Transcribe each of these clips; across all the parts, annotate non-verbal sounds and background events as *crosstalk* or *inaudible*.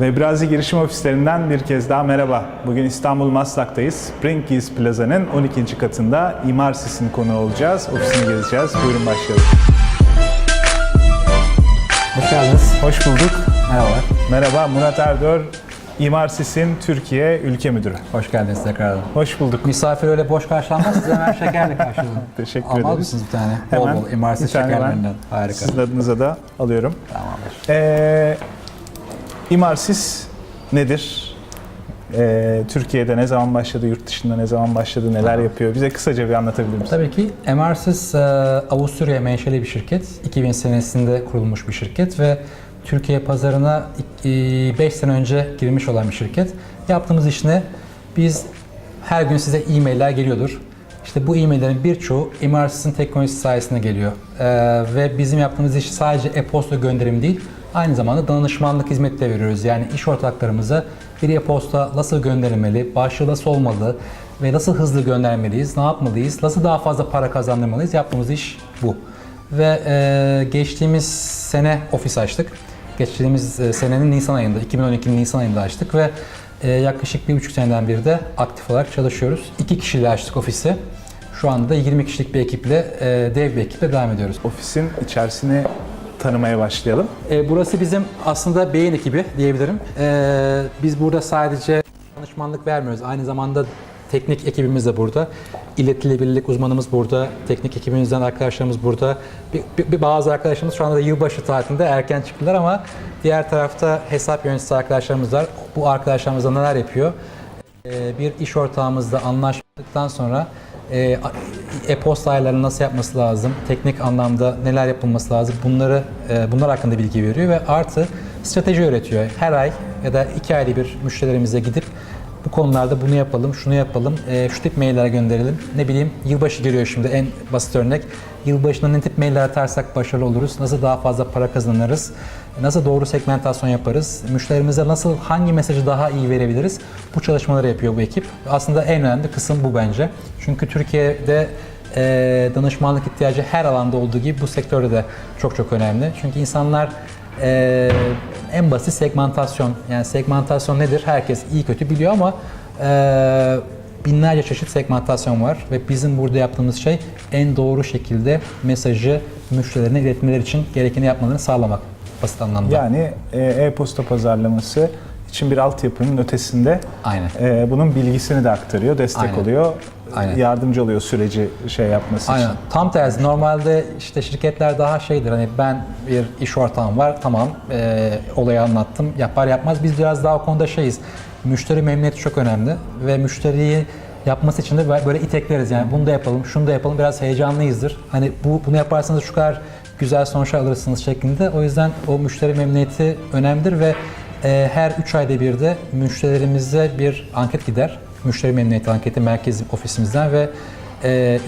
Webrazi girişim ofislerinden bir kez daha merhaba. Bugün İstanbul Maslak'tayız. Springkeys Plaza'nın 12. katında İmar Sis'in konuğu olacağız. Ofisini gezeceğiz. Buyurun başlayalım. Hoş geldiniz. Hoş bulduk. Merhabalar. Merhaba Murat Erdör, İmar Sis'in Türkiye Ülke Müdürü. Hoş geldiniz tekrardan. Hoş bulduk. Misafir öyle boş karşılanmaz. Size hemen şekerle karşıladım. *laughs* Teşekkür Almaz ederiz. mısınız bir tane? Hemen bol bol tane ben şekerlerinden. Harika. Sizin adınıza da alıyorum. Tamamdır. Ee, İmarsis nedir? Ee, Türkiye'de ne zaman başladı, yurt dışında ne zaman başladı, neler yapıyor? Bize kısaca bir anlatabilir misin? Tabii ki Emarsis e, Avusturya menşeli bir şirket. 2000 senesinde kurulmuş bir şirket ve Türkiye pazarına 5 sene önce girmiş olan bir şirket. Yaptığımız iş ne? Biz her gün size e-mailler geliyordur. İşte bu e-maillerin birçoğu Emarsis'in teknolojisi sayesinde geliyor. E, ve bizim yaptığımız iş sadece e-posta gönderim değil, aynı zamanda danışmanlık hizmeti de veriyoruz. Yani iş ortaklarımıza bir e-posta nasıl gönderilmeli, başlığı nasıl olmalı ve nasıl hızlı göndermeliyiz, ne yapmalıyız, nasıl daha fazla para kazandırmalıyız yaptığımız iş bu. Ve e, geçtiğimiz sene ofis açtık. Geçtiğimiz e, senenin Nisan ayında, 2012'nin Nisan ayında açtık ve e, yaklaşık bir buçuk seneden beri de aktif olarak çalışıyoruz. İki kişiyle açtık ofisi. Şu anda 20 kişilik bir ekiple, e, dev bir ekiple devam ediyoruz. Ofisin içerisini tanımaya başlayalım. E, burası bizim aslında beyin ekibi diyebilirim. E, biz burada sadece danışmanlık vermiyoruz. Aynı zamanda teknik ekibimiz de burada. İletilebilirlik uzmanımız burada. Teknik ekibimizden arkadaşlarımız burada. Bir, bir- bir bazı arkadaşlarımız şu anda da yılbaşı tatilinde erken çıktılar ama diğer tarafta hesap yöneticisi arkadaşlarımız var. Bu arkadaşlarımız da neler yapıyor? E, bir iş ortağımızla anlaştıktan sonra e-posta ayarlarını nasıl yapması lazım, teknik anlamda neler yapılması lazım bunları e, bunlar hakkında bilgi veriyor ve artı strateji öğretiyor. Her ay ya da iki ayda bir müşterilerimize gidip bu konularda bunu yapalım, şunu yapalım, e, şu tip mailler gönderelim. Ne bileyim yılbaşı geliyor şimdi en basit örnek. Yılbaşında ne tip mailler atarsak başarılı oluruz, nasıl daha fazla para kazanırız, nasıl doğru segmentasyon yaparız, müşterimize nasıl hangi mesajı daha iyi verebiliriz bu çalışmaları yapıyor bu ekip. Aslında en önemli kısım bu bence. Çünkü Türkiye'de e, danışmanlık ihtiyacı her alanda olduğu gibi bu sektörde de çok çok önemli. Çünkü insanlar e, en basit segmentasyon. Yani segmentasyon nedir? Herkes iyi kötü biliyor ama e, binlerce çeşit segmentasyon var ve bizim burada yaptığımız şey en doğru şekilde mesajı müşterilerine iletmeleri için gerekeni yapmalarını sağlamak basit anlamda. Yani e, e-posta pazarlaması için bir altyapının ötesinde Aynen. e, bunun bilgisini de aktarıyor, destek Aynen. oluyor, Aynen. yardımcı oluyor süreci şey yapması Aynen. için. Tam tersi. Normalde işte şirketler daha şeydir. Hani ben bir iş ortağım var. Tamam. E, olayı anlattım. Yapar yapmaz. Biz biraz daha o konuda şeyiz. Müşteri memnuniyeti çok önemli ve müşteriyi yapması için de böyle itekleriz. Yani bunu da yapalım, şunu da yapalım. Biraz heyecanlıyızdır. Hani bu bunu yaparsanız şu kadar güzel sonuçlar alırsınız şeklinde. O yüzden o müşteri memnuniyeti önemlidir ve e, her 3 ayda bir de müşterilerimize bir anket gider. Müşteri memnuniyeti anketi merkez ofisimizden ve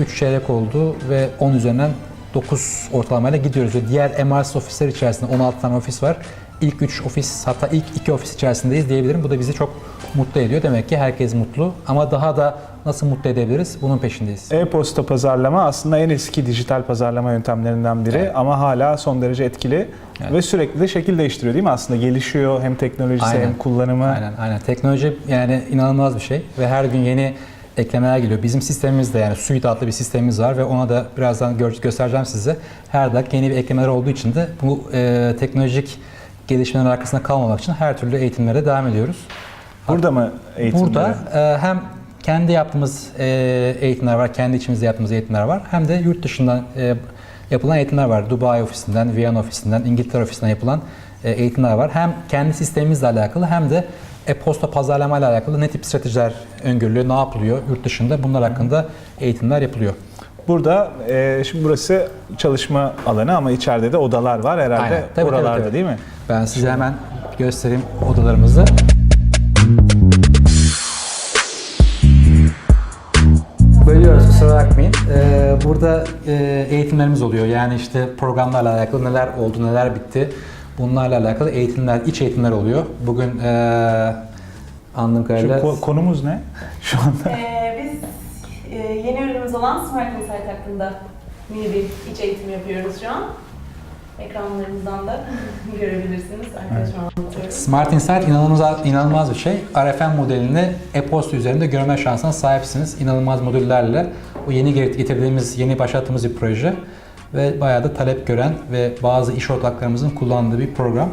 3 çeyrek oldu ve 10 üzerinden 9 ortalamayla gidiyoruz. Ve diğer MRS ofisler içerisinde 16 tane ofis var. İlk 3 ofis hatta ilk 2 ofis içerisindeyiz diyebilirim. Bu da bizi çok mutlu ediyor. Demek ki herkes mutlu ama daha da nasıl mutlu edebiliriz bunun peşindeyiz. E-posta pazarlama aslında en eski dijital pazarlama yöntemlerinden biri ama hala son derece etkili ve sürekli de şekil değiştiriyor değil mi? Aslında gelişiyor hem teknolojisi Aynen. hem kullanımı. Aynen aynen. Teknoloji yani inanılmaz bir şey ve her gün yeni eklemeler geliyor. Bizim sistemimizde yani Suite adlı bir sistemimiz var ve ona da birazdan gö- göstereceğim size. Her dakika yeni bir eklemeler olduğu için de bu e, teknolojik gelişmelerin arkasında kalmamak için her türlü eğitimlere devam ediyoruz. Burada mı eğitimleri? Burada e, hem kendi yaptığımız e, eğitimler var, kendi içimizde yaptığımız eğitimler var. Hem de yurt dışından e, yapılan eğitimler var. Dubai ofisinden, Viyana ofisinden, İngiltere ofisinden yapılan e, eğitimler var. Hem kendi sistemimizle alakalı hem de e-posta pazarlama ile alakalı ne tip stratejiler öngörülüyor, ne yapılıyor yurt dışında bunlar hakkında eğitimler yapılıyor. Burada e, şimdi burası çalışma alanı ama içeride de odalar var herhalde Aynen. Tabii, tabii, oralarda tabii. değil mi? Ben size hemen göstereyim odalarımızı. Bölüyoruz kusura bakmayın. Ee, burada e, eğitimlerimiz oluyor. Yani işte programlarla alakalı neler oldu, neler bitti. Bunlarla alakalı eğitimler, iç eğitimler oluyor. Bugün e, anladığım Şu kadarıyla... ko- konumuz ne şu anda? Ee, biz e, yeni ürünümüz olan Smart Insight hakkında mini bir iç eğitim yapıyoruz şu an. ekranlarımızdan da *laughs* görebilirsiniz. Arkadaşım anlatıyorum. Smart Insight inanılmaz, inanılmaz bir şey. RFM modelini e-posta üzerinde görme şansına sahipsiniz. İnanılmaz modüllerle. Bu yeni getirdiğimiz, yeni başlattığımız bir proje. Ve bayağı da talep gören ve bazı iş ortaklarımızın kullandığı bir program.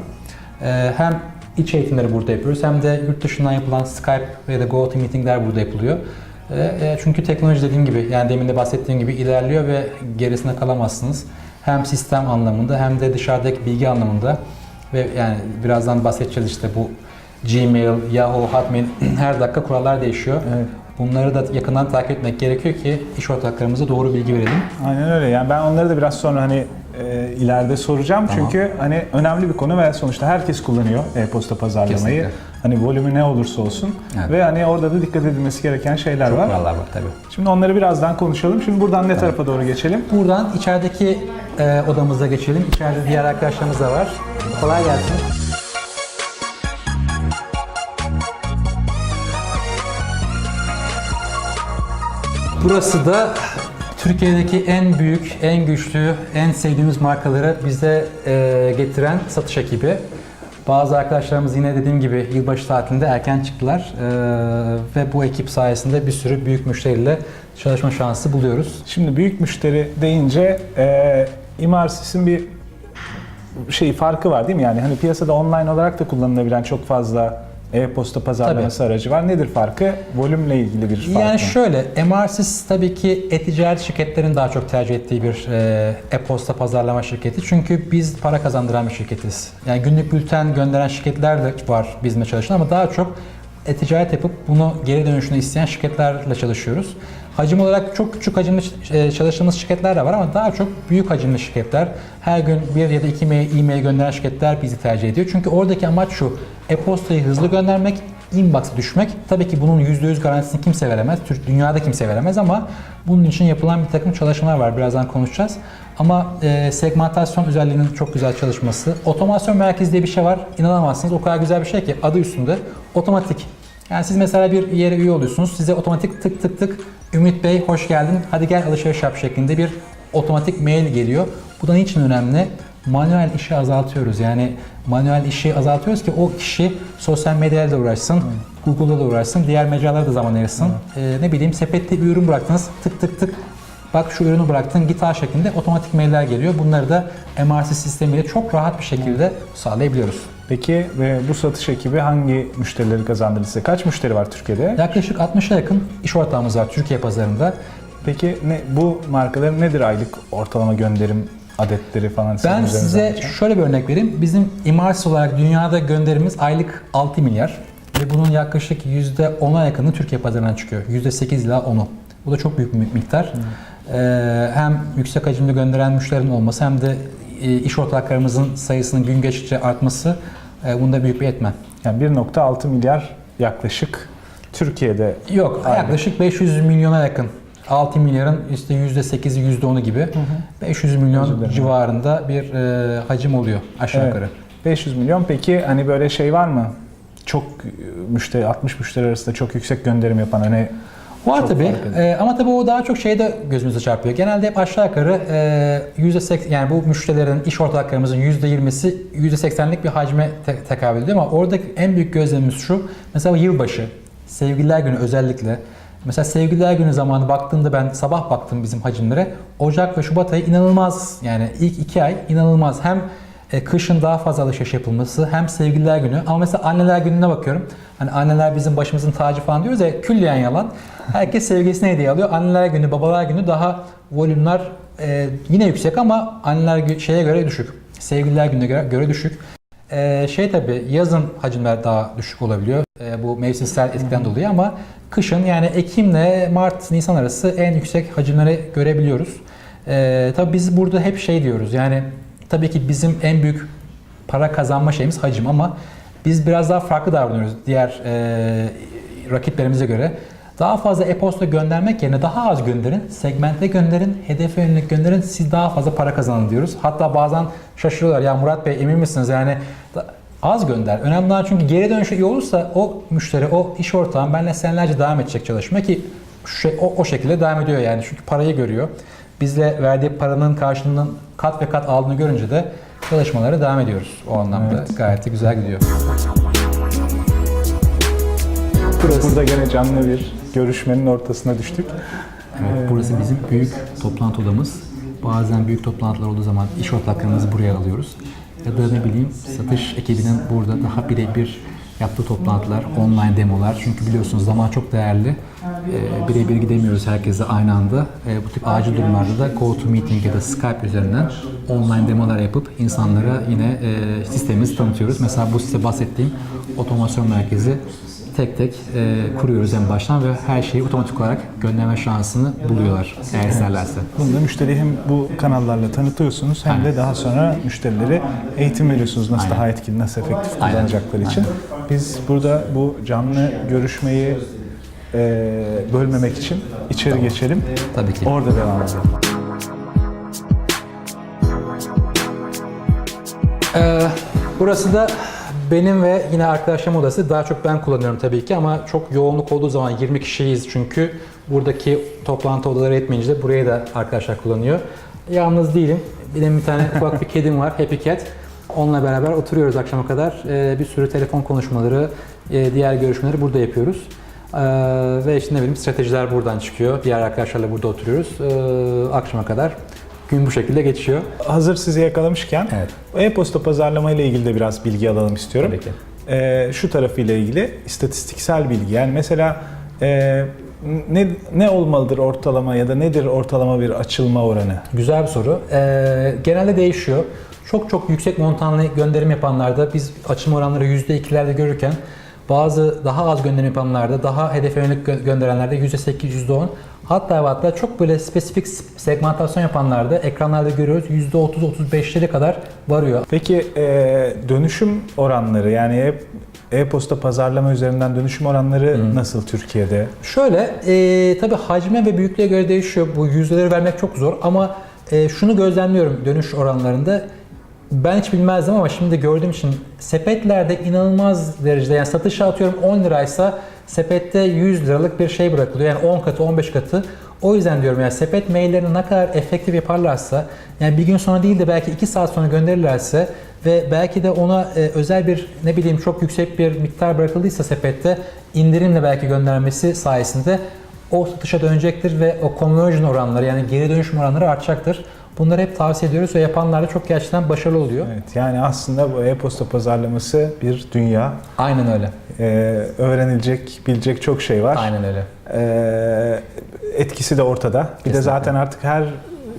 Ee, hem iç eğitimleri burada yapıyoruz hem de yurt dışından yapılan Skype ve de GoToMeeting'ler burada yapılıyor. E, çünkü teknoloji dediğim gibi yani demin de bahsettiğim gibi ilerliyor ve gerisine kalamazsınız. Hem sistem anlamında hem de dışarıdaki bilgi anlamında ve yani birazdan bahsedeceğiz işte bu Gmail, Yahoo, Hotmail *clears throat* her dakika kurallar değişiyor. Evet. Bunları da yakından takip etmek gerekiyor ki iş ortaklarımıza doğru bilgi verelim. Aynen öyle. Yani ben onları da biraz sonra hani e, ileride soracağım. Tamam. Çünkü hani önemli bir konu ve sonuçta herkes kullanıyor e-posta pazarlamayı. Kesinlikle. Hani volümü ne olursa olsun. Evet. Ve hani orada da dikkat edilmesi gereken şeyler Çok var. kurallar var tabii. Şimdi onları birazdan konuşalım. Şimdi buradan ne tarafa doğru geçelim? Buradan içerideki e, odamıza geçelim. İçeride diğer arkadaşlarımız da var. Kolay gelsin. Burası da Türkiye'deki en büyük, en güçlü, en sevdiğimiz markaları bize e, getiren satış ekibi. Bazı arkadaşlarımız yine dediğim gibi yılbaşı tatilinde erken çıktılar E, ve bu ekip sayesinde bir sürü büyük müşteriyle çalışma şansı buluyoruz. Şimdi büyük müşteri deyince e, İmarsis'in bir şey farkı var değil mi? Yani hani piyasada online olarak da kullanılabilen çok fazla e-posta pazarlaması aracı var. Nedir farkı? Volümle ilgili bir fark mı? Yani şöyle, MRSys tabii ki e-ticaret şirketlerin daha çok tercih ettiği bir e, e-posta pazarlama şirketi. Çünkü biz para kazandıran bir şirketiz. Yani günlük bülten gönderen şirketler de var bizimle çalışan ama daha çok e-ticaret yapıp bunu geri dönüşünü isteyen şirketlerle çalışıyoruz. Hacim olarak çok küçük hacimli e, çalıştığımız şirketler de var ama daha çok büyük hacimli şirketler, her gün bir ya da iki mail, e-mail gönderen şirketler bizi tercih ediyor. Çünkü oradaki amaç şu, e-postayı hızlı göndermek, inbox'a düşmek. Tabii ki bunun %100 garantisini kimse veremez. Türk dünyada kimse veremez ama bunun için yapılan bir takım çalışmalar var. Birazdan konuşacağız. Ama e, segmentasyon özelliğinin çok güzel çalışması. Otomasyon merkezi diye bir şey var. İnanamazsınız. O kadar güzel bir şey ki adı üstünde. Otomatik. Yani siz mesela bir yere üye oluyorsunuz. Size otomatik tık tık tık Ümit Bey hoş geldin. Hadi gel alışveriş yap şeklinde bir otomatik mail geliyor. Bu da niçin önemli? Manuel işi azaltıyoruz. Yani manuel işi azaltıyoruz ki o kişi sosyal medyayla da uğraşsın, Google'da da uğraşsın, diğer mecralara da zaman ayırsın. Ee, ne bileyim sepette bir ürün bıraktınız, tık tık tık bak şu ürünü bıraktın git al şeklinde otomatik mailler geliyor. Bunları da MRC sistemiyle çok rahat bir şekilde sağlayabiliyoruz. Peki ve bu satış ekibi hangi müşterileri kazandırdı size? Kaç müşteri var Türkiye'de? Yaklaşık 60'a yakın iş ortağımız var Türkiye pazarında. Peki ne bu markaların nedir aylık ortalama gönderim adetleri falan? Ben size geçen? şöyle bir örnek vereyim. Bizim Imars olarak dünyada gönderimiz aylık 6 milyar ve bunun yaklaşık %10'a yakını Türkiye pazarından çıkıyor. %8 ila 10'u. Bu da çok büyük bir miktar. Ee, hem yüksek hacimde gönderen müşterinin olması hem de e, iş ortaklarımızın sayısının gün geçtikçe artması bunda büyük bir etmen. Yani 1.6 milyar yaklaşık Türkiye'de Yok, Aylık. yaklaşık 500 milyona yakın. 6 milyarın işte %8'i %10'u gibi 500 Özür milyon dilerim. civarında bir e, hacim oluyor aşağı Evet. yukarı. 500 milyon. Peki hani böyle şey var mı? Çok e, müşteri 60 müşteri arasında çok yüksek gönderim yapan hani Var Çok tabii. Ee, ama tabii o daha çok şeyde gözümüze çarpıyor. Genelde hep aşağı yukarı e, %80 yani bu müşterilerin, iş ortaklarımızın %20'si %80'lik bir hacme te- tekabül ediyor ama oradaki en büyük gözlemimiz şu. Mesela yılbaşı, sevgililer günü özellikle. Mesela sevgililer günü zamanı baktığımda ben sabah baktım bizim hacimlere. Ocak ve Şubat ayı inanılmaz yani ilk iki ay inanılmaz. Hem e, kışın daha fazla alışveriş yapılması hem sevgililer günü ama mesela anneler gününe bakıyorum. Hani anneler bizim başımızın tacı falan diyoruz ya külliyen yalan. Herkes sevgilisine hediye alıyor. Anneler günü, babalar günü daha volümler e, yine yüksek ama anneler şeye göre düşük. Sevgililer gününe göre, göre düşük. E, şey tabi yazın hacimler daha düşük olabiliyor. E, bu mevsimsel etkiden dolayı ama kışın yani Ekim'le Mart, Nisan arası en yüksek hacimleri görebiliyoruz. E, tabi biz burada hep şey diyoruz yani tabii ki bizim en büyük para kazanma şeyimiz hacim ama biz biraz daha farklı davranıyoruz diğer e, rakiplerimize göre. Daha fazla e-posta göndermek yerine daha az gönderin, segmentte gönderin, hedefe yönelik gönderin, siz daha fazla para kazanın diyoruz. Hatta bazen şaşırıyorlar ya Murat Bey emin misiniz yani az gönder. Önemli olan çünkü geri dönüşü iyi olursa o müşteri, o iş ortağım benimle senelerce devam edecek çalışma ki şu şey, o, o şekilde devam ediyor yani çünkü parayı görüyor. Bizle verdiği paranın karşılığının kat ve kat aldığını görünce de çalışmalara devam ediyoruz. O anlamda gayet de güzel gidiyor. Burada gene canlı bir görüşmenin ortasına düştük. Evet, burası bizim büyük toplantı odamız. Bazen büyük toplantılar olduğu zaman iş ortaklarımızı buraya alıyoruz. Ya da ne bileyim satış ekibinin burada daha birebir yaptığı toplantılar, online demolar. Çünkü biliyorsunuz zaman çok değerli. Ee, birebir gidemiyoruz herkese aynı anda. Ee, bu tip acil durumlarda da GoToMeeting ya da Skype üzerinden online demolar yapıp insanlara yine e, sistemimizi tanıtıyoruz. Mesela bu size bahsettiğim otomasyon merkezi tek tek e, kuruyoruz en baştan ve her şeyi otomatik olarak gönderme şansını buluyorlar eğer isterlerse. Bunu da müşteriyi hem bu kanallarla tanıtıyorsunuz hem de daha sonra müşterilere eğitim veriyorsunuz nasıl daha etkili, nasıl efektif Aynen. kullanacakları için. Biz burada bu canlı görüşmeyi e, bölmemek için içeri geçelim. Tabii ki. Orada devam edelim. Ee, burası da benim ve yine arkadaşlarım odası. Daha çok ben kullanıyorum tabii ki ama çok yoğunluk olduğu zaman 20 kişiyiz çünkü buradaki toplantı odaları yetmeyince de burayı da arkadaşlar kullanıyor. Yalnız değilim. Benim bir tane ufak bir kedim var, Happy Cat. Onunla beraber oturuyoruz akşama kadar. Ee, bir sürü telefon konuşmaları, e, diğer görüşmeleri burada yapıyoruz. Ee, ve işte ne bileyim stratejiler buradan çıkıyor. Diğer arkadaşlarla burada oturuyoruz. Ee, akşama kadar gün bu şekilde geçiyor. Hazır sizi yakalamışken Evet. e-posta pazarlama ile ilgili de biraz bilgi alalım istiyorum. Tabii ki. Ee, şu tarafıyla ilgili istatistiksel bilgi. Yani mesela e, ne ne olmalıdır ortalama ya da nedir ortalama bir açılma oranı? Güzel bir soru. Ee, genelde değişiyor. Çok çok yüksek montanlı gönderim yapanlarda biz açım oranları %2'lerde görürken bazı daha az gönderim yapanlarda, daha hedefe yönelik gö- gönderenlerde %8, %10 hatta hatta çok böyle spesifik segmentasyon yapanlarda ekranlarda görüyoruz %30-35'leri kadar varıyor. Peki e, dönüşüm oranları yani e- e-posta pazarlama üzerinden dönüşüm oranları nasıl Türkiye'de? Şöyle, e, tabii hacme ve büyüklüğe göre değişiyor. Bu yüzdeleri vermek çok zor ama e, şunu gözlemliyorum dönüş oranlarında. Ben hiç bilmezdim ama şimdi gördüğüm için sepetlerde inanılmaz derecede yani satışa atıyorum 10 liraysa sepette 100 liralık bir şey bırakılıyor. Yani 10 katı 15 katı. O yüzden diyorum yani sepet maillerini ne kadar efektif yaparlarsa yani bir gün sonra değil de belki 2 saat sonra gönderirlerse ve belki de ona e, özel bir ne bileyim çok yüksek bir miktar bırakıldıysa sepette indirimle belki göndermesi sayesinde o satışa dönecektir ve o conversion oranları yani geri dönüşüm oranları artacaktır. Bunları hep tavsiye ediyoruz ve yapanlar da çok gerçekten başarılı oluyor. Evet yani aslında bu e-posta pazarlaması bir dünya. Aynen öyle. E, öğrenilecek, bilecek çok şey var. Aynen öyle. E, etkisi de ortada. Bir de Kesinlikle. zaten artık her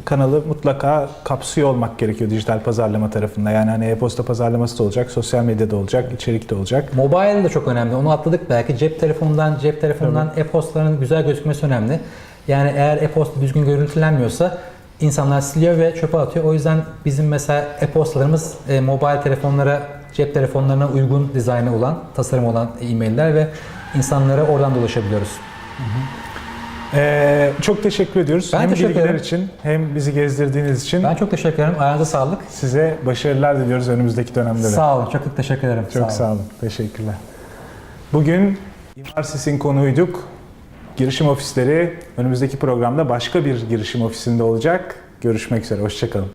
kanalı mutlaka kapsıyor olmak gerekiyor dijital pazarlama tarafında. Yani hani e-posta pazarlaması da olacak, sosyal medyada olacak, içerik de olacak. Mobile de çok önemli. Onu atladık belki. Cep telefonundan cep telefonundan e-postaların güzel gözükmesi önemli. Yani eğer e-posta düzgün görüntülenmiyorsa insanlar siliyor ve çöpe atıyor. O yüzden bizim mesela e-postalarımız e, mobile telefonlara, cep telefonlarına uygun dizaynı olan, tasarım olan e-mailler ve insanlara oradan da ulaşabiliyoruz. Ee, çok teşekkür ediyoruz. Ben hem teşekkür bilgiler ederim. için hem bizi gezdirdiğiniz için Ben çok teşekkür ederim. Ayağınıza sağlık. size başarılar diliyoruz önümüzdeki dönemde de. Sağ olun. Çok çok teşekkür ederim. Çok sağ olun. Teşekkürler. Bugün İmarsis'in konuyduk. Girişim ofisleri önümüzdeki programda başka bir girişim ofisinde olacak. Görüşmek üzere. Hoşçakalın.